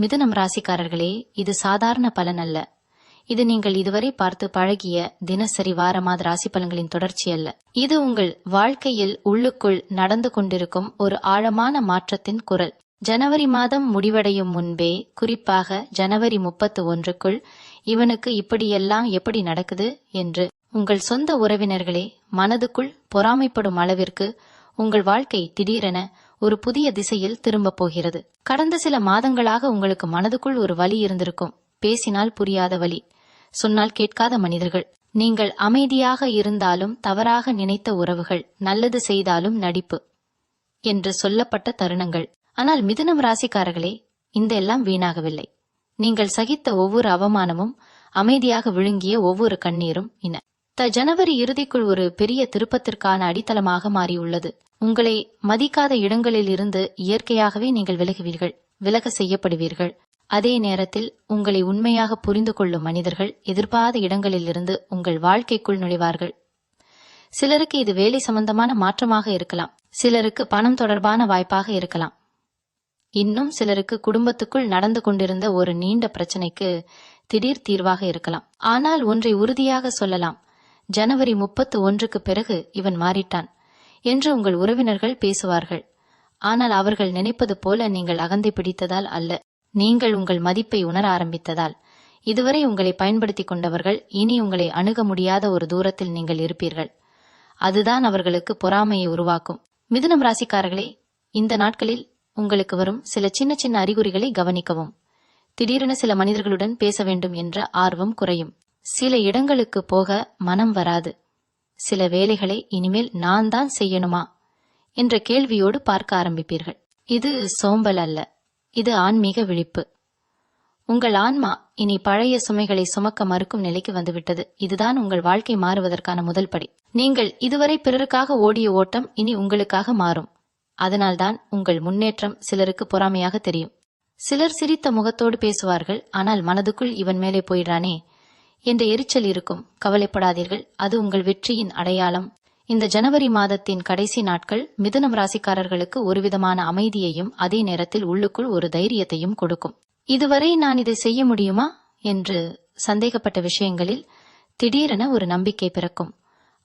மிதுனம் ராசிக்காரர்களே இது சாதாரண பலன் அல்ல. இது நீங்கள் இதுவரை பார்த்து பழகிய தினசரி வாரமாத ராசி பலன்களின் தொடர்ச்சி அல்ல. இது உங்கள் வாழ்க்கையில் உள்ளுக்குள் நடந்து கொண்டிருக்கும் ஒரு ஆழமான மாற்றத்தின் குரல். ஜனவரி மாதம் முடிவடையும் முன்பே குறிப்பாக ஜனவரி முப்பத்து ஒன்றுக்குள் இவனுக்கு இப்படியெல்லாம் எப்படி நடக்குது என்று உங்கள் சொந்த உறவினர்களே மனதுக்குள் பொறாமைப்படும் அளவிற்கு உங்கள் வாழ்க்கை திடீரென ஒரு புதிய திசையில் திரும்பப் போகிறது. கடந்த சில மாதங்களாக உங்களுக்கு மனதுக்குள் ஒரு வலி இருந்திருக்கும். பேசினால் புரியாத வலி. சொன்னால் கேட்காத மனிதர்கள். நீங்கள் அமைதியாக இருந்தாலும் தவறாக நினைத்த உறவுகள் நல்லது செய்தாலும் நடிப்பு என்று சொல்லப்பட்ட தருணங்கள். ஆனால் மிதுனம் ராசிக்காரர்களே இந்த எல்லாம் வீணாகவில்லை. நீங்கள் சகித்த ஒவ்வொரு அவமானமும் அமைதியாக விழுங்கிய ஒவ்வொரு கண்ணீரும் இன. த ஜனவரி இறுதிக்குள் ஒரு பெரிய திருப்பத்திற்கான அடித்தளமாக மாறியுள்ளது. உங்களை மதிக்காத இடங்களில் இருந்து இயற்கையாகவே நீங்கள் விலகுவீர்கள் விலக செய்யப்படுவீர்கள். அதே நேரத்தில் உங்களை உண்மையாக புரிந்து கொள்ளும் மனிதர்கள் எதிர்பாராத இடங்களிலிருந்து உங்கள் வாழ்க்கைக்குள் நுழைவார்கள். சிலருக்கு இது வேலை சம்பந்தமான மாற்றமாக இருக்கலாம் சிலருக்கு பணம் தொடர்பான வாய்ப்பாக இருக்கலாம். இன்னும் சிலருக்கு குடும்பத்துக்குள் நடந்து கொண்டிருந்த ஒரு நீண்ட பிரச்சனைக்கு திடீர் தீர்வாக இருக்கலாம். ஆனால் ஒன்றை உறுதியாக சொல்லலாம் ஜனவரி முப்பத்து ஒன்றுக்கு பிறகு இவன் மாறிட்டான் என்று உங்கள் உறவினர்கள் பேசுவார்கள். ஆனால் அவர்கள் நினைப்பது போல நீங்கள் அகந்தை பிடித்ததால் அல்ல. நீங்கள் உங்கள் மதிப்பை உணர ஆரம்பித்ததால். இதுவரை உங்களை பயன்படுத்திக் கொண்டவர்கள் இனி உங்களை அணுக முடியாத ஒரு தூரத்தில் நீங்கள் இருப்பீர்கள். அதுதான் அவர்களுக்கு பொறாமையை உருவாக்கும். மிதுனம் ராசிக்காரர்களே இந்த நாட்களில் உங்களுக்கு வரும் சில சின்ன சின்ன அறிகுறிகளை கவனிக்கவும். திடீரென சில மனிதர்களுடன் பேச வேண்டும் என்ற ஆர்வம் குறையும். சில இடங்களுக்கு போக மனம் வராது. சில வேலைகளை இனிமேல் நான் தான் செய்யணுமா? என்ற கேள்வியோடு பார்க்க ஆரம்பிப்பீர்கள். இது சோம்பல் அல்ல. இது ஆன்மீக விழிப்பு. உங்கள் ஆன்மா இனி பழைய சுமைகளை சுமக்க மறுக்கும் நிலைக்கு வந்துவிட்டது. இதுதான் உங்கள் வாழ்க்கை மாறுவதற்கான முதல் படி. நீங்கள் இதுவரை பிறருக்காக ஓடிய ஓட்டம் இனி உங்களுக்காக மாறும். அதனால்தான் உங்கள் முன்னேற்றம் சிலருக்கு பொறாமையாக தெரியும். சிலர் சிரித்த முகத்தோடு பேசுவார்கள் ஆனால் மனதுக்குள் இவன் மேலே போயிடானே என்ற எரிச்சல் இருக்கும். கவலைப்படாதீர்கள். அது உங்கள் வெற்றியின் அடையாளம். இந்த ஜனவரி மாதத்தின் கடைசி நாட்கள் மிதுனம் ராசிக்காரர்களுக்கு ஒருவிதமான அமைதியையும் அதே நேரத்தில் உள்ளுக்குள் ஒரு தைரியத்தையும் கொடுக்கும். இதுவரை நான் இதை செய்ய முடியுமா? என்று சந்தேகப்பட்ட விஷயங்களில் திடீரென ஒரு நம்பிக்கை பிறக்கும்.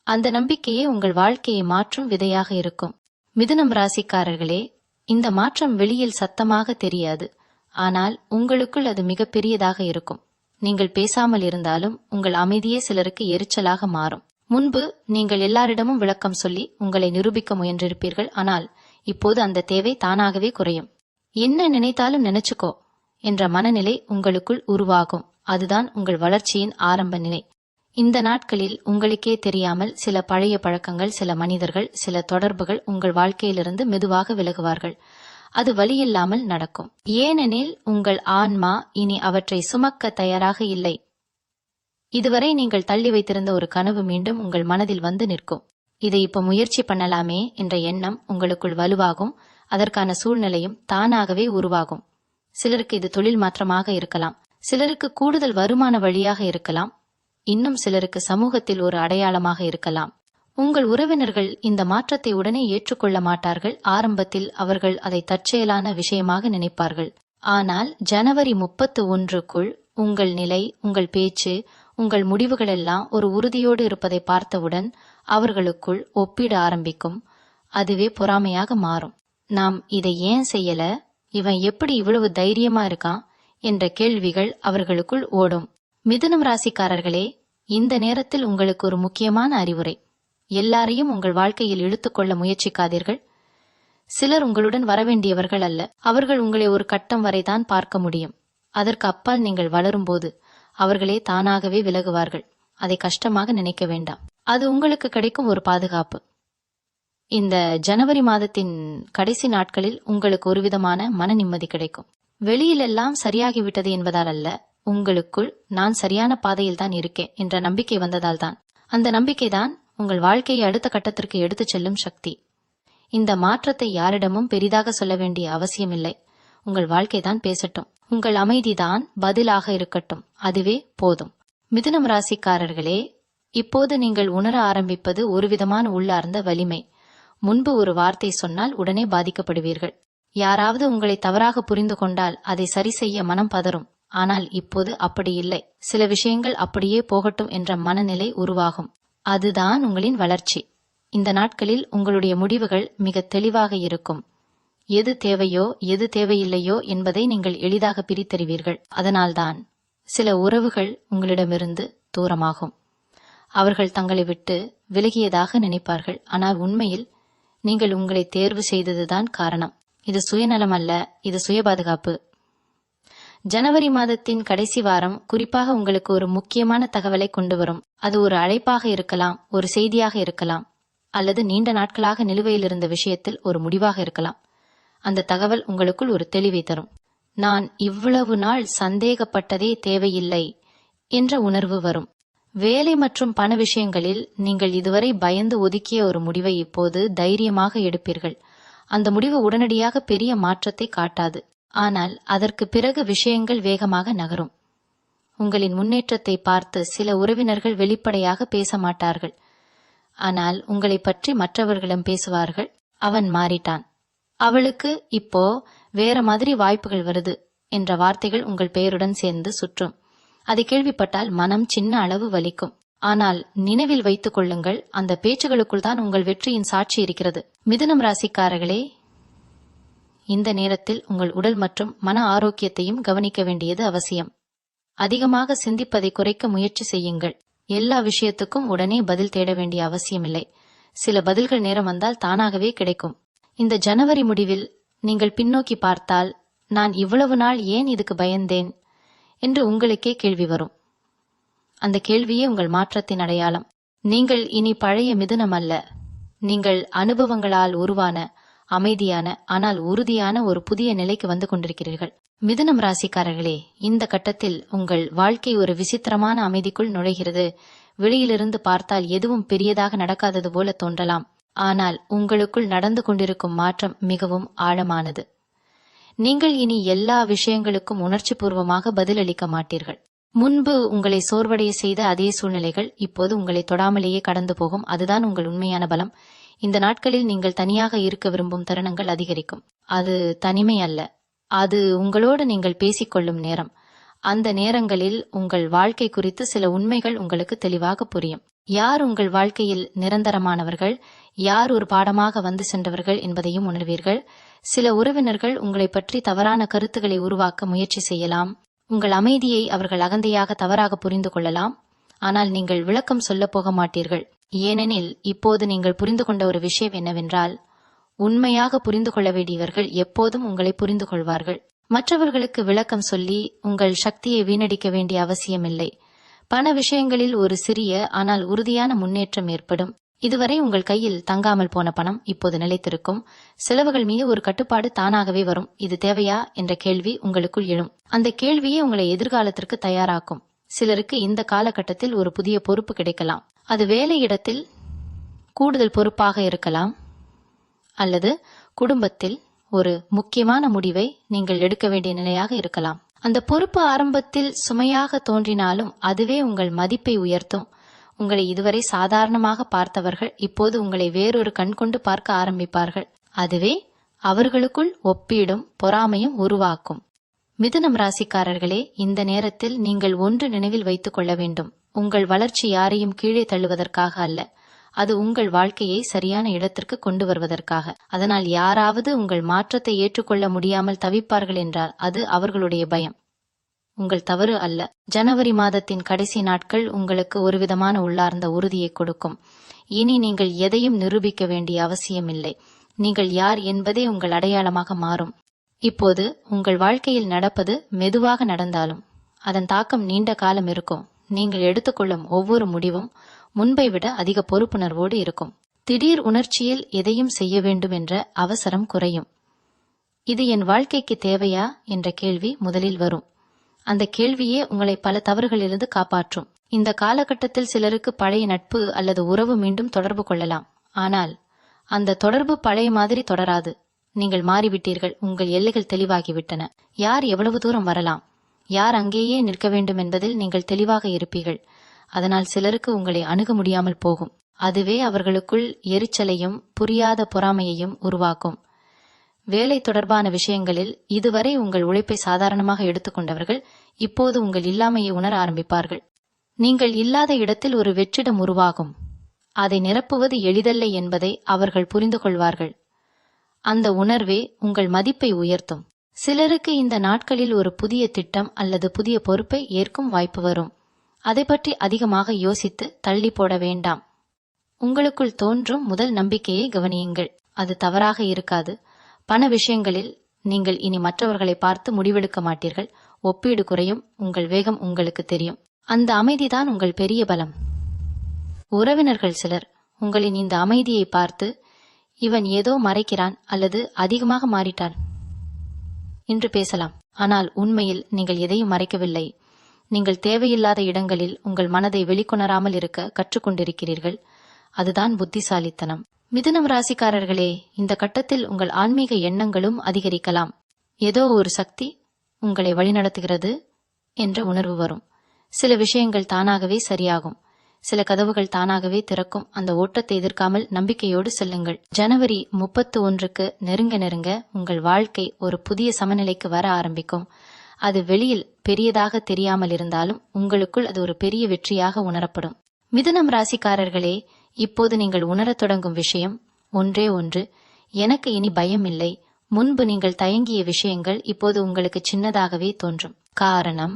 அந்த நம்பிக்கையே உங்கள் வாழ்க்கையை மாற்றும் விதையாக இருக்கும். மிதுனம் ராசிக்காரர்களே இந்த மாற்றம் வெளியில் சத்தமாக தெரியாது. ஆனால் உங்களுக்குள் அது மிகப்பெரியதாக இருக்கும். நீங்கள் பேசாமல் இருந்தாலும் உங்கள் அமைதியே சிலருக்கு எரிச்சலாக மாறும். முன்பு நீங்கள் எல்லாரிடமும் விளக்கம் சொல்லி உங்களை நிரூபிக்க முயன்றிருப்பீர்கள். ஆனால் இப்போது அந்த தேவை தானாகவே குறையும். என்ன நினைத்தாலும் நினைச்சுக்கோ என்ற மனநிலை உங்களுக்குள் உருவாகும். அதுதான் உங்கள் வளர்ச்சியின் ஆரம்ப நிலை. இந்த நாட்களில் உங்களுக்கே தெரியாமல் சில பழைய பழக்கங்கள் சில மனிதர்கள் சில தொடர்புகள் உங்கள் வாழ்க்கையிலிருந்து மெதுவாக விலகுவார்கள். அது வழியில்லாமல் நடக்கும். ஏனெனில் உங்கள் ஆன்மா இனி அவற்றை சுமக்க தயாராக இல்லை. இதுவரை நீங்கள் தள்ளி வைத்திருந்த ஒரு கனவு மீண்டும் உங்கள் மனதில் வந்து நிற்கும். இதை இப்ப முயற்சி பண்ணலாமே என்ற எண்ணம் உங்களுக்குள் வலுவாகும். அதற்கான சூழ்நிலையும் தானாகவே உருவாகும். சிலருக்கு இது தொழில் மாற்றமாக இருக்கலாம். சிலருக்கு கூடுதல் வருமான வழியாக இருக்கலாம். இன்னும் சிலருக்கு சமூகத்தில் ஒரு அடையாளமாக இருக்கலாம். உங்கள் உறவினர்கள் இந்த மாற்றத்தை உடனே ஏற்றுக்கொள்ள மாட்டார்கள். ஆரம்பத்தில் அவர்கள் அதை தற்செயலான விஷயமாக நினைப்பார்கள். ஆனால் ஜனவரி முப்பத்து ஒன்றுக்குள் உங்கள் நிலை உங்கள் பேச்சு உங்கள் முடிவுகளெல்லாம் ஒரு உறுதியோடு இருப்பதை பார்த்தவுடன் அவர்களுக்குள் ஒப்பிட ஆரம்பிக்கும். அதுவே பொறாமையாக மாறும். நாம் இதை ஏன் செய்யல? இவன் எப்படி இவ்வளவு தைரியமா இருக்கான்? என்ற கேள்விகள் அவர்களுக்குள் ஓடும். மிதுனம் ராசிக்காரர்களே இந்த நேரத்தில் உங்களுக்கு ஒரு முக்கியமான அறிவுரை. எல்லாரையும் உங்கள் வாழ்க்கையில் இழுத்துக்கொள்ள முயற்சிக்காதீர்கள். சிலர் உங்களுடன் வரவேண்டியவர்கள் அல்ல. அவர்கள் உங்களை ஒரு கட்டம் வரைதான் பார்க்க முடியும். அதற்கு அப்பால் நீங்கள் வளரும்போது அவர்களே தானாகவே விலகுவார்கள். அதை கஷ்டமாக நினைக்க வேண்டாம். அது உங்களுக்கு கிடைக்கும் ஒரு பாதுகாப்பு. இந்த ஜனவரி மாதத்தின் கடைசி நாட்களில் உங்களுக்கு ஒரு விதமான மன நிம்மதி கிடைக்கும். வெளியிலெல்லாம் சரியாகிவிட்டது என்பதால் அல்ல உங்களுக்குள் நான் சரியான பாதையில் தான் இருக்கேன் என்ற நம்பிக்கை வந்ததால் தான். அந்த நம்பிக்கைதான் உங்கள் வாழ்க்கையை அடுத்த கட்டத்திற்கு எடுத்துச் செல்லும் சக்தி. இந்த மாற்றத்தை யாரிடமும் பெரிதாக சொல்ல வேண்டிய அவசியமில்லை. உங்கள் வாழ்க்கை தான் பேசட்டும். உங்கள் அமைதிதான் பதிலாக இருக்கட்டும். அதுவே போதும். மிதுனம் ராசிக்காரர்களே இப்போது நீங்கள் உணர ஆரம்பிப்பது ஒரு விதமான உள்ளார்ந்த வலிமை. முன்பு ஒரு வார்த்தை சொன்னால் உடனே பாதிக்கப்படுவீர்கள். யாராவது உங்களை தவறாக புரிந்து கொண்டால் அதை சரி செய்ய மனம் பதறும். ஆனால் இப்போது அப்படி இல்லை. சில விஷயங்கள் அப்படியே போகட்டும் என்ற மனநிலை உருவாகும். அதுதான் உங்களின் வளர்ச்சி. இந்த நாட்களில் உங்களுடைய முடிவுகள் மிக தெளிவாக இருக்கும். எது தேவையோ எது தேவையில்லையோ என்பதை நீங்கள் எளிதாக பிரித்தறிவீர்கள். அதனால்தான் சில உறவுகள் உங்களிடமிருந்து தூரமாகும். அவர்கள் தங்களை விட்டு விலகியதாக நினைப்பார்கள். ஆனால் உண்மையில் நீங்கள் உங்களை தேர்வு செய்ததுதான் காரணம். இது சுயநலம் அல்ல இது சுய பாதுகாப்பு ஜனவரி மாதத்தின் கடைசி வாரம் குறிப்பாக உங்களுக்கு ஒரு முக்கியமான தகவலை கொண்டு வரும். அது ஒரு அழைப்பாக இருக்கலாம் ஒரு செய்தியாக இருக்கலாம் அல்லது நீண்ட நாட்களாக நிலுவையில் இருந்த விஷயத்தில் ஒரு முடிவாக இருக்கலாம். அந்த தகவல் உங்களுக்குள் ஒரு தெளிவை தரும். நான் இவ்வளவு நாள் சந்தேகப்பட்டதே தேவையில்லை என்ற உணர்வு வரும். வேலை மற்றும் பண விஷயங்களில் நீங்கள் இதுவரை பயந்து ஒதுக்கிய ஒரு முடிவை இப்போது தைரியமாக எடுப்பீர்கள். அந்த முடிவு உடனடியாக பெரிய மாற்றத்தை காட்டாது. ஆனால் அதற்கு பிறகு விஷயங்கள் வேகமாக நகரும். உங்களின் முன்னேற்றத்தை பார்த்து சில உறவினர்கள் வெளிப்படையாக பேச மாட்டார்கள். ஆனால் உங்களை பற்றி மற்றவர்களிடம் பேசுவார்கள். அவன் மாறிட்டான். அவளுக்கு இப்போ வேற மாதிரி வாய்ப்புகள் வருது என்ற வார்த்தைகள் உங்கள் பெயருடன் சேர்ந்து சுற்றும். அதை கேள்விப்பட்டால் மனம் சின்ன அளவு வலிக்கும். ஆனால் நினைவில் வைத்துக் கொள்ளுங்கள் அந்த பேச்சுகளுக்குள் தான் உங்கள் வெற்றியின் சாட்சி இருக்கிறது. மிதுனம் ராசிக்காரர்களே இந்த நேரத்தில் உங்கள் உடல் மற்றும் மன ஆரோக்கியத்தையும் கவனிக்க வேண்டியது அவசியம். அதிகமாக சிந்திப்பதை குறைக்க முயற்சி செய்யுங்கள். எல்லா விஷயத்துக்கும் உடனே பதில் தேட வேண்டிய அவசியமில்லை. சில பதில்கள் நேரம் வந்தால் தானாகவே கிடைக்கும். இந்த ஜனவரி முடிவில் நீங்கள் பின்னோக்கி பார்த்தால் நான் இவ்வளவு நாள் ஏன் இதுக்கு பயந்தேன்? என்று உங்களுக்கே கேள்வி வரும். அந்த கேள்வியே உங்கள் மாற்றத்தின் அடையாளம். நீங்கள் இனி பழைய மிதுனம் அல்ல நீங்கள் அனுபவங்களால் உருவான அமைதியான ஆனால் உறுதியான ஒரு புதிய நிலைக்கு வந்து கொண்டிருக்கிறீர்கள். மிதுனம் ராசிக்காரர்களே இந்த கட்டத்தில் உங்கள் வாழ்க்கை ஒரு விசித்திரமான அமைதிக்குள் நுழைகிறது. வெளியிலிருந்து பார்த்தால் எதுவும் பெரியதாக நடக்காதது போல தோன்றலாம். ஆனால் உங்களுக்குள் நடந்து கொண்டிருக்கும் மாற்றம் மிகவும் ஆழமானது. நீங்கள் இனி எல்லா விஷயங்களுக்கும் உணர்ச்சி பூர்வமாக பதிலளிக்க மாட்டீர்கள். முன்பு உங்களை சோர்வடைய செய்த அதே சூழ்நிலைகள் இப்போது உங்களை தொடாமலேயே கடந்து போகும். அதுதான் உங்கள் உண்மையான பலம். இந்த நாட்களில் நீங்கள் தனியாக இருக்க விரும்பும் தருணங்கள் அதிகரிக்கும். அது தனிமை அல்ல. அது உங்களோடு நீங்கள் பேசிக்கொள்ளும் நேரம். அந்த நேரங்களில் உங்கள் வாழ்க்கை குறித்து சில உண்மைகள் உங்களுக்கு தெளிவாக புரியும். யார் உங்கள் வாழ்க்கையில் நிரந்தரமானவர்கள்? யார் ஒரு பாடமாக வந்து சென்றவர்கள் என்பதையும் உணர்வீர்கள்? சில உறவினர்கள் உங்களை பற்றி தவறான கருத்துக்களை உருவாக்க முயற்சி செய்யலாம். உங்கள் அமைதியை அவர்கள் அகந்தையாக தவறாக புரிந்து கொள்ளலாம். ஆனால் நீங்கள் விளக்கம் சொல்லப் போக மாட்டீர்கள். ஏனெனில் இப்போது நீங்கள் புரிந்து கொண்ட ஒரு விஷயம் என்னவென்றால் உண்மையாக புரிந்து கொள்ள வேண்டியவர்கள் எப்போதும் உங்களை புரிந்து கொள்வார்கள். மற்றவர்களுக்கு விளக்கம் சொல்லி உங்கள் சக்தியை வீணடிக்க வேண்டிய அவசியமில்லை. பண விஷயங்களில் ஒரு சிறிய ஆனால் உறுதியான முன்னேற்றம் ஏற்படும். இதுவரை உங்கள் கையில் தங்காமல் போன பணம் இப்போது நிலைத்திருக்கும். செலவுகள் மீது ஒரு கட்டுப்பாடு தானாகவே வரும். இது தேவையா என்ற கேள்வி உங்களுக்குள் எழும். அந்த கேள்வியே உங்களை எதிர்காலத்திற்கு தயாராக்கும். சிலருக்கு இந்த காலகட்டத்தில் ஒரு புதிய பொறுப்பு கிடைக்கலாம். அது வேலையிடத்தில் கூடுதல் பொறுப்பாக இருக்கலாம் அல்லது குடும்பத்தில் ஒரு முக்கியமான முடிவை நீங்கள் எடுக்க வேண்டிய நிலையாக இருக்கலாம். அந்த பொறுப்பு ஆரம்பத்தில் சுமையாக தோன்றினாலும் அதுவே உங்கள் மதிப்பை உயர்த்தும். உங்களை இதுவரை சாதாரணமாக பார்த்தவர்கள் இப்போது உங்களை வேறொரு கண் கொண்டு பார்க்க ஆரம்பிப்பார்கள். அதுவே அவர்களுக்குள் ஒப்பீடும் பொறாமையும் உருவாக்கும். மிதுனம் ராசிக்காரர்களே இந்த நேரத்தில் நீங்கள் ஒன்று நினைவில் வைத்துக் கொள்ள வேண்டும். உங்கள் வளர்ச்சி யாரையும் கீழே தள்ளுவதற்காக அல்ல. அது உங்கள் வாழ்க்கையை சரியான இடத்திற்கு கொண்டு வருவதற்காக. அதனால் யாராவது உங்கள் மாற்றத்தை ஏற்றுக்கொள்ள முடியாமல் தவிப்பார்கள் என்றால் அது அவர்களுடைய பயம். உங்கள் தவறு அல்ல. ஜனவரி மாதத்தின் கடைசி நாட்கள் உங்களுக்கு ஒருவிதமான உள்ளார்ந்த உறுதியை கொடுக்கும். இனி நீங்கள் எதையும் நிரூபிக்க வேண்டிய அவசியமில்லை. நீங்கள் யார் என்பதே உங்கள் அடையாளமாக மாறும். இப்போது உங்கள் வாழ்க்கையில் நடப்பது மெதுவாக நடந்தாலும் அதன் தாக்கம் நீண்ட காலம் இருக்கும். நீங்கள் எடுத்துக்கொள்ளும் ஒவ்வொரு முடிவும் முன்பை விட அதிக பொறுப்புணர்வோடு இருக்கும். திடீர் உணர்ச்சியில் எதையும் செய்ய வேண்டும் என்ற அவசரம் குறையும். இது என் வாழ்க்கைக்கு தேவையா? என்ற கேள்வி முதலில் வரும். அந்த கேள்வியே உங்களை பல தவறுகளிலிருந்து காப்பாற்றும். இந்த காலகட்டத்தில் சிலருக்கு பழைய நட்பு அல்லது உறவு மீண்டும் தொடர்பு கொள்ளலாம். ஆனால் அந்த தொடர்பு பழைய மாதிரி தொடராது. நீங்கள் மாறிவிட்டீர்கள். உங்கள் எல்லைகள் தெளிவாகிவிட்டன. யார் எவ்வளவு தூரம் வரலாம்? யார் அங்கேயே நிற்க வேண்டும் என்பதில் நீங்கள் தெளிவாக இருப்பீர்கள். அதனால் சிலருக்கு உங்களை அணுக முடியாமல் போகும். அதுவே அவர்களுக்குள் எரிச்சலையும் புரியாத பொறாமையையும் உருவாக்கும். வேலை தொடர்பான விஷயங்களில் இதுவரை உங்கள் உழைப்பை சாதாரணமாக எடுத்துக்கொண்டவர்கள் இப்போது உங்கள் இல்லாமையை உணர ஆரம்பிப்பார்கள். நீங்கள் இல்லாத இடத்தில் ஒரு வெற்றிடம் உருவாகும். அதை நிரப்புவது எளிதல்ல என்பதை அவர்கள் புரிந்து கொள்வார்கள். அந்த உணர்வே உங்கள் மதிப்பை உயர்த்தும். சிலருக்கு இந்த நாட்களில் ஒரு புதிய திட்டம் அல்லது புதிய பொறுப்பை ஏற்கும் வாய்ப்பு வரும். அதை பற்றி அதிகமாக யோசித்து தள்ளி போட வேண்டாம். உங்களுக்குள் தோன்றும் முதல் நம்பிக்கையை கவனியுங்கள். அது தவறாக இருக்காது. பண விஷயங்களில் நீங்கள் இனி மற்றவர்களை பார்த்து முடிவெடுக்க மாட்டீர்கள். ஒப்பீடு குறையும். உங்கள் வேகம் உங்களுக்கு தெரியும். அந்த அமைதிதான் உங்கள் பெரிய பலம். உறவினர்கள் சிலர் உங்களின் இந்த அமைதியை பார்த்து இவன் ஏதோ மறைக்கிறான் அல்லது அதிகமாக மாறிட்டான். இன்று பேசலாம். ஆனால் உண்மையில் நீங்கள் எதையும் மறைக்கவில்லை. நீங்கள் தேவையில்லாத இடங்களில் உங்கள் மனதை வெளிக்கொணராமல் இருக்க கற்றுக்கொண்டிருக்கிறீர்கள். அதுதான் புத்திசாலித்தனம். மிதுனம் ராசிக்காரர்களே இந்த கட்டத்தில் உங்கள் ஆன்மீக எண்ணங்களும் அதிகரிக்கலாம். ஏதோ ஒரு சக்தி உங்களை வழிநடத்துகிறது என்ற உணர்வு வரும். சில விஷயங்கள் தானாகவே சரியாகும். சில கதவுகள் தானாகவே திறக்கும். அந்த ஓட்டத்தை எதிர்க்காமல் நம்பிக்கையோடு செல்லுங்கள். ஜனவரி முப்பத்து ஒன்றுக்கு நெருங்க நெருங்க உங்கள் வாழ்க்கை ஒரு புதிய சமநிலைக்கு வர ஆரம்பிக்கும். அது வெளியில் பெரியதாக தெரியாமல் இருந்தாலும் உங்களுக்குள் அது ஒரு பெரிய வெற்றியாக உணரப்படும். மிதுனம் ராசிக்காரர்களே இப்போது நீங்கள் உணரத் தொடங்கும் விஷயம் ஒன்றே ஒன்று. எனக்கு இனி பயம் இல்லை முன்பு நீங்கள் தயங்கிய விஷயங்கள் இப்போது உங்களுக்கு சின்னதாகவே தோன்றும். காரணம்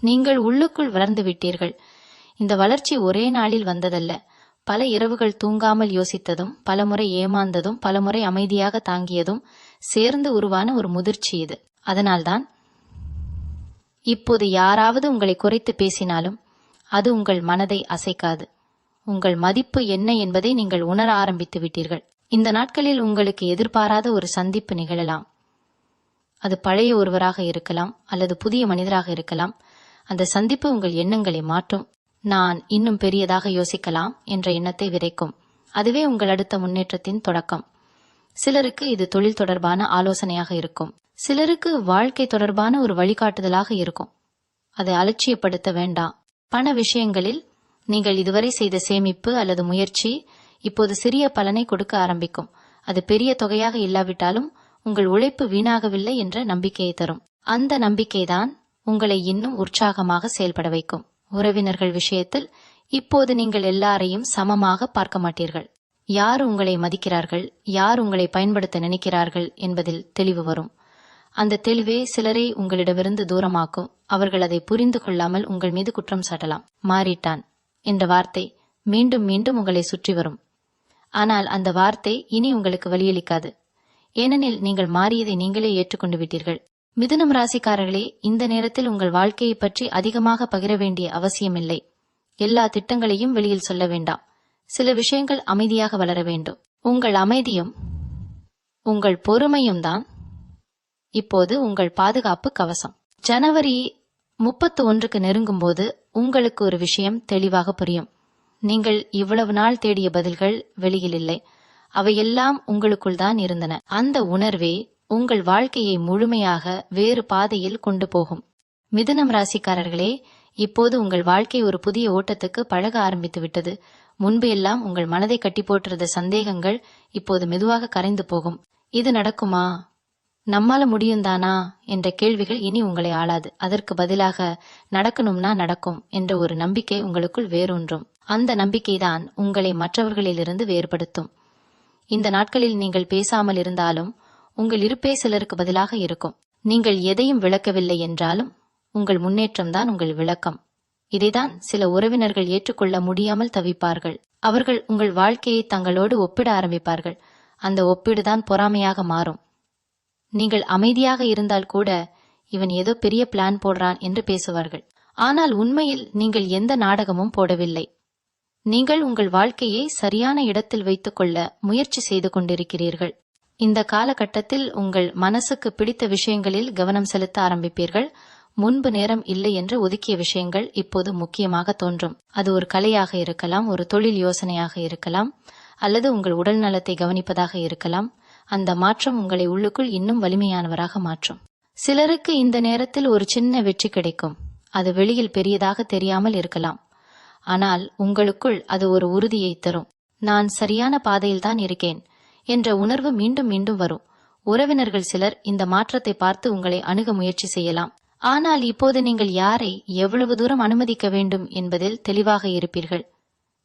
நீங்கள் உள்ளுக்குள் வளர்ந்து விட்டீர்கள். இந்த வளர்ச்சி ஒரே நாளில் வந்ததல்ல. பல இரவுகள் தூங்காமல் யோசித்ததும் பலமுறை ஏமாந்ததும் பலமுறை அமைதியாக தாங்கியதும் சேர்ந்து உருவான ஒரு முதிர்ச்சி இது. அதனால்தான் இப்போது யாராவது உங்களை குறைத்து பேசினாலும் அது உங்கள் மனதை அசைக்காது. உங்கள் மதிப்பு என்ன என்பதை நீங்கள் உணர ஆரம்பித்து விட்டீர்கள். இந்த நாட்களில் உங்களுக்கு எதிர்பாராத ஒரு சந்திப்பு நிகழலாம். அது பழைய ஒருவராக இருக்கலாம் அல்லது புதிய மனிதராக இருக்கலாம். அந்த சந்திப்பு உங்கள் எண்ணங்களை மாற்றும். நான் இன்னும் பெரியதாக யோசிக்கலாம் என்ற எண்ணத்தை விதைக்கும். அதுவே உங்கள் அடுத்த முன்னேற்றத்தின் தொடக்கம். சிலருக்கு இது தொழில் தொடர்பான ஆலோசனையாக இருக்கும். சிலருக்கு வாழ்க்கை தொடர்பான ஒரு வழிகாட்டுதலாக இருக்கும். அதை அலட்சியப்படுத்த வேண்டாம். பண விஷயங்களில் நீங்கள் இதுவரை செய்த சேமிப்பு அல்லது முயற்சி இப்போது சிறிய பலனை கொடுக்க ஆரம்பிக்கும். அது பெரிய தொகையாக இல்லாவிட்டாலும் உங்கள் உழைப்பு வீணாகவில்லை என்ற நம்பிக்கையை தரும். அந்த நம்பிக்கைதான் உங்களை இன்னும் உற்சாகமாக செயல்பட வைக்கும். உறவினர்கள் விஷயத்தில் இப்போது நீங்கள் எல்லாரையும் சமமாக பார்க்க மாட்டீர்கள். யார் உங்களை மதிக்கிறார்கள்? யார் உங்களை பயன்படுத்த நினைக்கிறார்கள்? என்பதில் தெளிவு வரும். அந்த தெளிவே சிலரை உங்களிடமிருந்து தூரமாக்கும். அவர்கள் அதை புரிந்து கொள்ளாமல் உங்கள் மீது குற்றம் சாட்டலாம். மாறிட்டான். என்ற வார்த்தை மீண்டும் மீண்டும் உங்களை சுற்றி வரும். ஆனால் அந்த வார்த்தை இனி உங்களுக்கு வழியளிக்காது. ஏனெனில் நீங்கள் மாறியதை நீங்களே ஏற்றுக்கொண்டு விட்டீர்கள். மிதுனம் ராசிக்காரர்களே இந்த நேரத்தில் உங்கள் வாழ்க்கையை பற்றி அதிகமாக பகிர வேண்டிய அவசியமில்லை. எல்லா திட்டங்களையும் வெளியில் சொல்ல வேண்டாம். சில விஷயங்கள் அமைதியாக வளர வேண்டும். உங்கள் அமைதியும் உங்கள் பொறுமையும் தான் இப்போது உங்கள் பாதுகாப்பு கவசம். ஜனவரி முப்பத்து ஒன்றுக்கு நெருங்கும் போது உங்களுக்கு ஒரு விஷயம் தெளிவாக புரியும். நீங்கள் இவ்வளவு நாள் தேடிய பதில்கள் வெளியில் இல்லை. அவையெல்லாம் உங்களுக்குள் தான் இருந்தன. அந்த உணர்வே உங்கள் வாழ்க்கையை முழுமையாக வேறு பாதையில் கொண்டு போகும். மிதுனம் ராசிக்காரர்களே இப்போது உங்கள் வாழ்க்கை ஒரு புதிய ஓட்டத்துக்கு பழக ஆரம்பித்து விட்டது. முன்பு எல்லாம் உங்கள் மனதை கட்டி போட்டிருந்த சந்தேகங்கள் இப்போது மெதுவாக கரைந்து போகும். இது நடக்குமா? நம்மால முடியும் தானா என்ற கேள்விகள் இனி உங்களை ஆளாது. அதற்கு பதிலாக நடக்கணும்னா நடக்கும் என்ற ஒரு நம்பிக்கை உங்களுக்குள் வேரூன்றும். அந்த நம்பிக்கைதான் உங்களை மற்றவர்களிலிருந்து வேறுபடுத்தும். இந்த நாட்களில் நீங்கள் பேசாமல் இருந்தாலும் உங்கள் இருப்பே சிலருக்கு பதிலாக இருக்கும். நீங்கள் எதையும் விளக்கவில்லை என்றாலும் உங்கள் முன்னேற்றம்தான் உங்கள் விளக்கம். இதைதான் சில உறவினர்கள் ஏற்றுக்கொள்ள முடியாமல் தவிப்பார்கள். அவர்கள் உங்கள் வாழ்க்கையை தங்களோடு ஒப்பிட ஆரம்பிப்பார்கள். அந்த ஒப்பீடுதான் பொறாமையாக மாறும். நீங்கள் அமைதியாக இருந்தால் கூட இவன் ஏதோ பெரிய பிளான் போடுறான் என்று பேசுவார்கள். ஆனால் உண்மையில் நீங்கள் எந்த நாடகமும் போடவில்லை. நீங்கள் உங்கள் வாழ்க்கையை சரியான இடத்தில் வைத்துக்கொள்ள முயற்சி செய்து கொண்டிருக்கிறீர்கள். இந்த காலகட்டத்தில் உங்கள் மனசுக்கு பிடித்த விஷயங்களில் கவனம் செலுத்த ஆரம்பிப்பீர்கள். முன்பு நேரம் இல்லை என்று ஒதுக்கிய விஷயங்கள் இப்போது முக்கியமாக தோன்றும். அது ஒரு கலையாக இருக்கலாம் ஒரு தொழில் யோசனையாக இருக்கலாம் அல்லது உங்கள் உடல் நலத்தை கவனிப்பதாக இருக்கலாம். அந்த மாற்றம் உங்களை உள்ளுக்குள் இன்னும் வலிமையானவராக மாற்றும். சிலருக்கு இந்த நேரத்தில் ஒரு சின்ன வெற்றி கிடைக்கும். அது வெளியில் பெரியதாக தெரியாமல் இருக்கலாம். ஆனால் உங்களுக்குள் அது ஒரு உறுதியை தரும். நான் சரியான பாதையில் தான் இருக்கேன். என்ற உணர்வு மீண்டும் மீண்டும் வரும். உறவினர்கள் சிலர் இந்த மாற்றத்தை பார்த்து உங்களை அணுக முயற்சி செய்யலாம். ஆனால் இப்போது நீங்கள் யாரை எவ்வளவு தூரம் அனுமதிக்க வேண்டும் என்பதில் தெளிவாக இருப்பீர்கள்.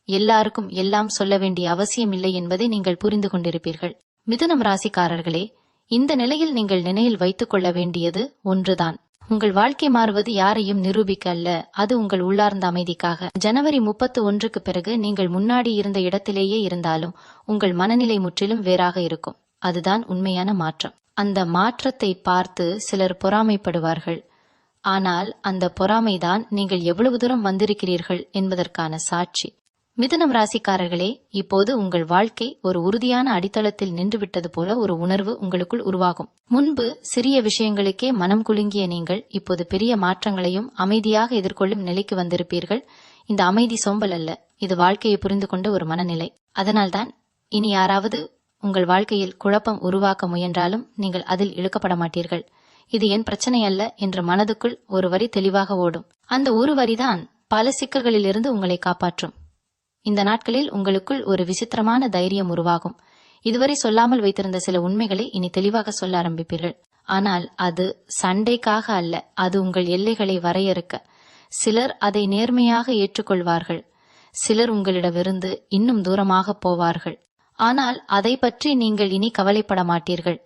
எல்லாருக்கும் எல்லாம் சொல்ல வேண்டிய அவசியம் இல்லை என்பதை நீங்கள் புரிந்து கொண்டிருப்பீர்கள். மிதுனம் ராசிக்காரர்களே இந்த நிலையில் நீங்கள் நினைவில் வைத்துக் கொள்ள வேண்டியது ஒன்றுதான். உங்கள் வாழ்க்கை மாறுவது யாரையும் நிரூபிக்க அல்ல. அது உங்கள் உள்ளார்ந்த அமைதிக்காக. ஜனவரி முப்பத்து ஒன்றுக்கு பிறகு நீங்கள் முன்னாடி இருந்த இடத்திலேயே இருந்தாலும் உங்கள் மனநிலை முற்றிலும் வேறாக இருக்கும். அதுதான் உண்மையான மாற்றம். அந்த மாற்றத்தை பார்த்து சிலர் பொறாமைப்படுவார்கள். ஆனால் அந்த பொறாமைதான் நீங்கள் எவ்வளவு தூரம் வந்திருக்கிறீர்கள் என்பதற்கான சாட்சி. மிதுனம் ராசிக்காரர்களே இப்போது உங்கள் வாழ்க்கை ஒரு உறுதியான அடித்தளத்தில் நின்றுவிட்டது போல ஒரு உணர்வு உங்களுக்குள் உருவாகும். முன்பு சிறிய விஷயங்களுக்கே மனம் குலுங்கிய நீங்கள் இப்போது பெரிய மாற்றங்களையும் அமைதியாக எதிர்கொள்ளும் நிலைக்கு வந்திருப்பீர்கள். இந்த அமைதி சோம்பல் அல்ல இது வாழ்க்கையை புரிந்து கொண்ட ஒரு மனநிலை. அதனால்தான் இனி யாராவது உங்கள் வாழ்க்கையில் குழப்பம் உருவாக்க முயன்றாலும் நீங்கள் அதில் இழுக்கப்பட மாட்டீர்கள். இது என் பிரச்சனை அல்ல என்று மனதுக்குள் ஒரு வரி தெளிவாக ஓடும். அந்த ஒரு வரிதான் பல சிக்கல்களிலிருந்து உங்களை காப்பாற்றும். இந்த நாட்களில் உங்களுக்குள் ஒரு விசித்திரமான தைரியம் உருவாகும். இதுவரை சொல்லாமல் வைத்திருந்த சில உண்மைகளை இனி தெளிவாக சொல்ல ஆரம்பிப்பீர்கள். ஆனால் அது சண்டைக்காக அல்ல அது உங்கள் எல்லைகளை வரையறுக்க. சிலர் அதை நேர்மையாக ஏற்றுக்கொள்வார்கள். சிலர் உங்களிடமிருந்து இன்னும் தூரமாக போவார்கள். ஆனால் அதை பற்றி நீங்கள் இனி கவலைப்பட மாட்டீர்கள்.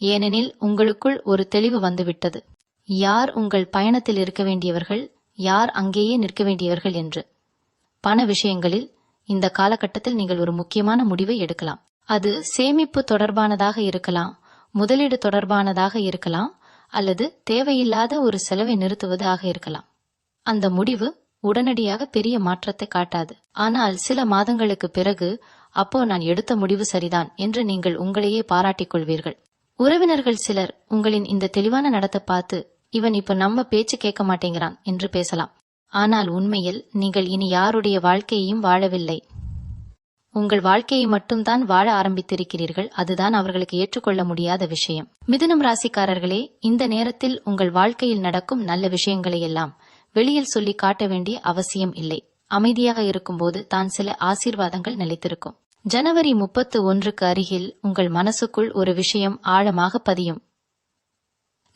ஏனெனில் உங்களுக்குள் ஒரு தெளிவு வந்துவிட்டது. யார் உங்கள் பயணத்தில் இருக்க வேண்டியவர்கள்? யார் அங்கேயே நிற்க வேண்டியவர்கள் என்று. பண விஷயங்களில் இந்த காலகட்டத்தில் நீங்கள் ஒரு முக்கியமான முடிவை எடுக்கலாம். அது சேமிப்பு தொடர்பானதாக இருக்கலாம் முதலீடு தொடர்பானதாக இருக்கலாம் அல்லது தேவையில்லாத ஒரு செலவை நிறுத்துவதாக இருக்கலாம். அந்த முடிவு உடனடியாக பெரிய மாற்றத்தை காட்டாது. ஆனால் சில மாதங்களுக்கு பிறகு அப்போ நான் எடுத்த முடிவு சரிதான் என்று நீங்கள் உங்களையே பாராட்டிக் கொள்வீர்கள். உறவினர்கள் சிலர் உங்களின் இந்த தெளிவான நடத்தை பார்த்து இவன் இப்ப நம்ம பேச்சு கேட்க மாட்டேங்கிறான் என்று பேசலாம். ஆனால் உண்மையில் நீங்கள் இனி யாருடைய வாழ்க்கையையும் வாழவில்லை. உங்கள் வாழ்க்கையை மட்டும்தான் வாழ ஆரம்பித்திருக்கிறீர்கள். அதுதான் அவர்களுக்கு ஏற்றுக்கொள்ள முடியாத விஷயம். மிதுனம் ராசிக்காரர்களே இந்த நேரத்தில் உங்கள் வாழ்க்கையில் நடக்கும் நல்ல விஷயங்களை எல்லாம் வெளியில் சொல்லி காட்ட வேண்டிய அவசியம் இல்லை. அமைதியாக இருக்கும்போது தான் சில ஆசீர்வாதங்கள் நிலைத்திருக்கும். ஜனவரி முப்பத்து ஒன்றுக்கு அருகில் உங்கள் மனசுக்குள் ஒரு விஷயம் ஆழமாக பதியும்.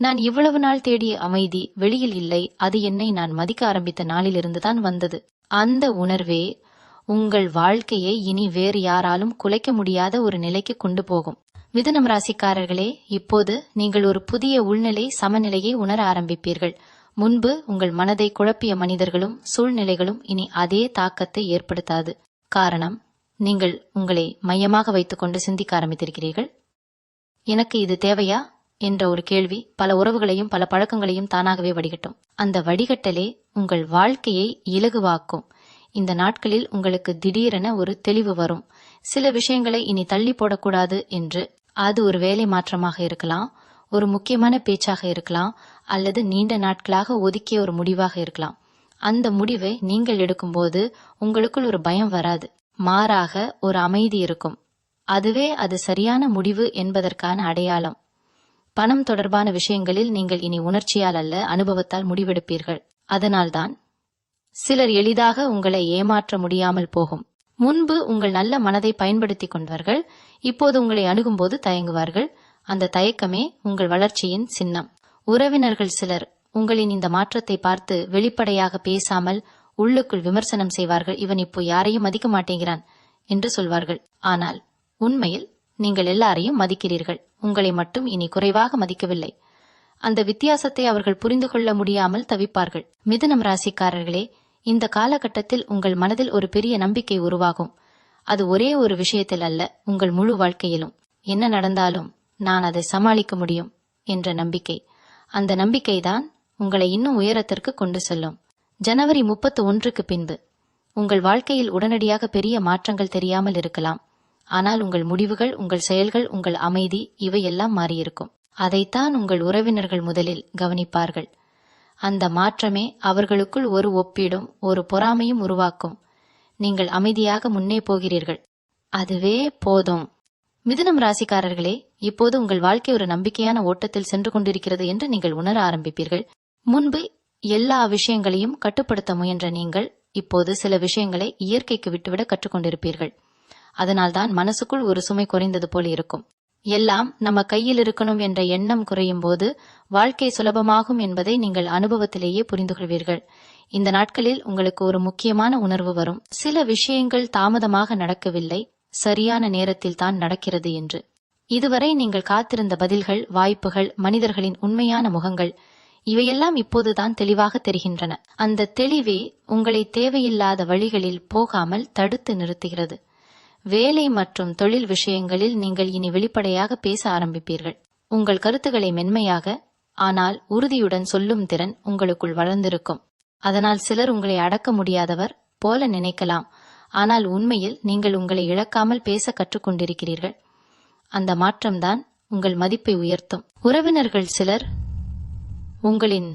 நான் இவ்வளவு நாள் தேடிய அமைதி வெளியில் இல்லை அது என்னை நான் மதிக்க ஆரம்பித்த நாளிலிருந்து தான் வந்தது. அந்த உணர்வே உங்கள் வாழ்க்கையை இனி வேறு யாராலும் குலைக்க முடியாத ஒரு நிலைக்கு கொண்டு போகும். மிதுனம் ராசிக்காரர்களே இப்போது நீங்கள் ஒரு புதிய உள்நிலை சமநிலையை உணர ஆரம்பிப்பீர்கள். முன்பு உங்கள் மனதை குழப்பிய மனிதர்களும் சூழ்நிலைகளும் இனி அதே தாக்கத்தை ஏற்படுத்தாது. காரணம் நீங்கள் உங்களை மையமாக வைத்துக்கொண்டு சிந்திக்க ஆரம்பித்திருக்கிறீர்கள். எனக்கு இது தேவையா? என்ற ஒரு கேள்வி பல உறவுகளையும் பல பழக்கங்களையும் தானாகவே வடிகட்டும். அந்த வடிகட்டலே உங்கள் வாழ்க்கையை இலகுவாக்கும். இந்த நாட்களில் உங்களுக்கு திடீரென ஒரு தெளிவு வரும். சில விஷயங்களை இனி தள்ளி போடக்கூடாது என்று. அது ஒரு வேலை மாற்றமாக இருக்கலாம் ஒரு முக்கியமான பேச்சாக இருக்கலாம் அல்லது நீண்ட நாட்களாக ஒதுக்கிய ஒரு முடிவாக இருக்கலாம். அந்த முடிவை நீங்கள் எடுக்கும்போது உங்களுக்குள் ஒரு பயம் வராது. மாறாக ஒரு அமைதி இருக்கும். அதுவே அது சரியான முடிவு என்பதற்கான அடையாளம். பணம் தொடர்பான விஷயங்களில் நீங்கள் இனி உணர்ச்சியால் அல்ல அனுபவத்தால் முடிவெடுப்பீர்கள். அதனால்தான் சிலர் எளிதாக உங்களை ஏமாற்ற முடியாமல் போகும். முன்பு உங்கள் நல்ல மனதை பயன்படுத்திக் கொண்டவர்கள் இப்போது உங்களை அணுகும்போது தயங்குவார்கள். அந்த தயக்கமே உங்கள் வளர்ச்சியின் சின்னம். உறவினர்கள் சிலர் உங்களின் இந்த மாற்றத்தை பார்த்து வெளிப்படையாக பேசாமல் உள்ளுக்குள் விமர்சனம் செய்வார்கள். இவன் இப்போ யாரையும் மதிக்க மாட்டேங்கிறான் என்று சொல்வார்கள். ஆனால் உண்மையில் நீங்கள் எல்லாரையும் மதிக்கிறீர்கள். உங்களை மட்டும் இனி குறைவாக மதிக்கவில்லை. அந்த வித்தியாசத்தை அவர்கள் புரிந்து கொள்ள முடியாமல் தவிப்பார்கள். மிதுனம் ராசிக்காரர்களே இந்த காலகட்டத்தில் உங்கள் மனதில் ஒரு பெரிய நம்பிக்கை உருவாகும். அது ஒரே ஒரு விஷயத்தில் அல்ல உங்கள் முழு வாழ்க்கையிலும். என்ன நடந்தாலும் நான் அதை சமாளிக்க முடியும் என்ற நம்பிக்கை. அந்த நம்பிக்கைதான் உங்களை இன்னும் உயரத்திற்கு கொண்டு செல்லும். ஜனவரி முப்பத்து ஒன்றுக்கு பின்பு உங்கள் வாழ்க்கையில் உடனடியாக பெரிய மாற்றங்கள் தெரியாமல் இருக்கலாம். ஆனால் உங்கள் முடிவுகள் உங்கள் செயல்கள் உங்கள் அமைதி இவையெல்லாம் மாறியிருக்கும். அதைத்தான் உங்கள் உறவினர்கள் முதலில் கவனிப்பார்கள். அந்த மாற்றமே அவர்களுக்குள் ஒரு ஒப்பீடும் ஒரு பொறாமையும் உருவாக்கும். நீங்கள் அமைதியாக முன்னே போகிறீர்கள். அதுவே போதும். மிதுனம் ராசிக்காரர்களே இப்போது உங்கள் வாழ்க்கை ஒரு நம்பிக்கையான ஓட்டத்தில் சென்று கொண்டிருக்கிறது என்று நீங்கள் உணர ஆரம்பிப்பீர்கள். முன்பு எல்லா விஷயங்களையும் கட்டுப்படுத்த முயன்ற நீங்கள் இப்போது சில விஷயங்களை இயற்கைக்கு விட்டுவிட கற்றுக்கொண்டிருப்பீர்கள். அதனால்தான் மனசுக்குள் ஒரு சுமை குறைந்தது போல இருக்கும். எல்லாம் நம்ம கையில் இருக்கணும் என்ற எண்ணம் குறையும் போது வாழ்க்கை சுலபமாகும் என்பதை நீங்கள் அனுபவத்திலேயே புரிந்து கொள்வீர்கள் இந்த நாட்களில் உங்களுக்கு ஒரு முக்கியமான உணர்வு வரும். சில விஷயங்கள் தாமதமாக நடக்கவில்லை. சரியான நேரத்தில் தான் நடக்கிறது என்று. இதுவரை நீங்கள் காத்திருந்த பதில்கள் வாய்ப்புகள் மனிதர்களின் உண்மையான முகங்கள் இவையெல்லாம் இப்போதுதான் தெளிவாக தெரிகின்றன. அந்த தெளிவே உங்களை தேவையில்லாத வழிகளில் போகாமல் தடுத்து நிறுத்துகிறது. வேலை மற்றும் தொழில் விஷயங்களில் நீங்கள் இனி வெளிப்படையாக பேச ஆரம்பிப்பீர்கள். உங்கள் கருத்துக்களை மென்மையாக ஆனால் உறுதியுடன் சொல்லும் திறன் உங்களுக்குள் வளர்ந்திருக்கும். அதனால் சிலர் உங்களை அடக்க முடியாதவர் போல நினைக்கலாம். ஆனால் உண்மையில் நீங்கள் உங்களை இழக்காமல் பேச கற்றுக்கொண்டிருக்கிறீர்கள். அந்த மாற்றம்தான் உங்கள் மதிப்பை உயர்த்தும். உறவினர்கள் சிலர் உங்களின்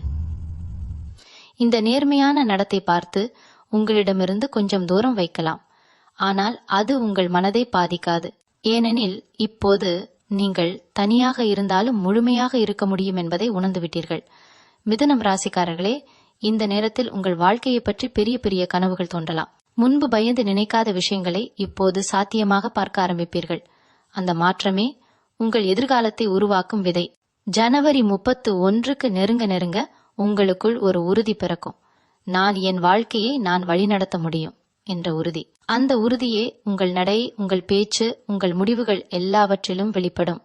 இந்த நேர்மையான நடத்தை பார்த்து உங்களிடமிருந்து கொஞ்சம் தூரம் வைக்கலாம். ஆனால் அது உங்கள் மனதை பாதிக்காது. ஏனெனில் இப்போது நீங்கள் தனியாக இருந்தாலும் முழுமையாக இருக்க முடியும் என்பதை உணர்ந்துவிட்டீர்கள். மிதனம் ராசிக்காரர்களே இந்த நேரத்தில் உங்கள் வாழ்க்கையை பற்றி பெரிய பெரிய கனவுகள் தோன்றலாம். முன்பு பயந்து நினைக்காத விஷயங்களை இப்போது சாத்தியமாக பார்க்க ஆரம்பிப்பீர்கள். அந்த மாற்றமே உங்கள் எதிர்காலத்தை உருவாக்கும் விதை. ஜனவரி முப்பத்து ஒன்றுக்கு நெருங்க நெருங்க உங்களுக்குள் ஒரு உறுதி பிறக்கும். நான் என் வாழ்க்கையை நான் வழிநடத்த முடியும். என்ற உறுதி. அந்த உறுதியே உங்கள் நடை உங்கள் பேச்சு உங்கள் முடிவுகள் எல்லாவற்றிலும் வெளிப்படும்.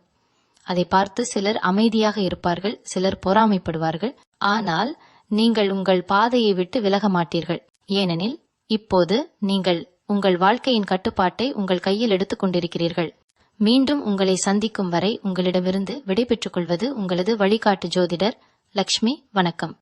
அதை பார்த்து சிலர் அமைதியாக இருப்பார்கள் சிலர் பொறாமைப்படுவார்கள். ஆனால் நீங்கள் உங்கள் பாதையை விட்டு விலக மாட்டீர்கள். ஏனெனில் இப்போது நீங்கள் உங்கள் வாழ்க்கையின் கட்டுப்பாட்டை உங்கள் கையில் எடுத்துக் கொண்டிருக்கிறீர்கள். மீண்டும் உங்களை சந்திக்கும் வரை உங்களிடமிருந்து விடைபெற்றுக் கொள்வது உங்களது வழிகாட்டு ஜோதிடர் லக்ஷ்மி. வணக்கம்.